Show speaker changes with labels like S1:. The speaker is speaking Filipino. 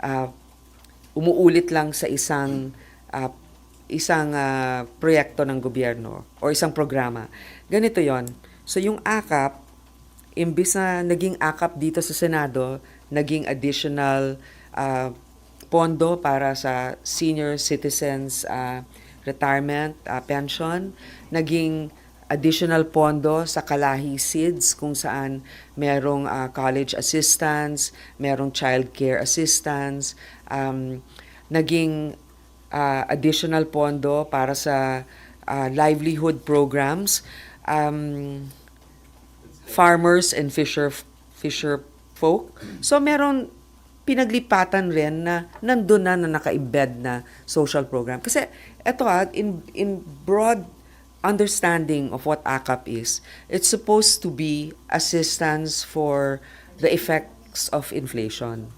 S1: uh, umuulit lang sa isang uh, isang uh, proyekto ng gobyerno o isang programa. Ganito 'yon. So yung AKAP imbis na naging AKAP dito sa Senado, naging additional uh, pondo para sa senior citizens uh, retirement uh, pension, naging additional pondo sa Kalahi SIDS kung saan merong uh, college assistance, merong child care assistance, um, naging uh, additional pondo para sa uh, livelihood programs, um, farmers and fisher fisher folk. So meron pinaglipatan rin na nandun na na naka-embed na social program. Kasi eto ah, in, in broad understanding of what AKAP is, it's supposed to be assistance for the effects of inflation.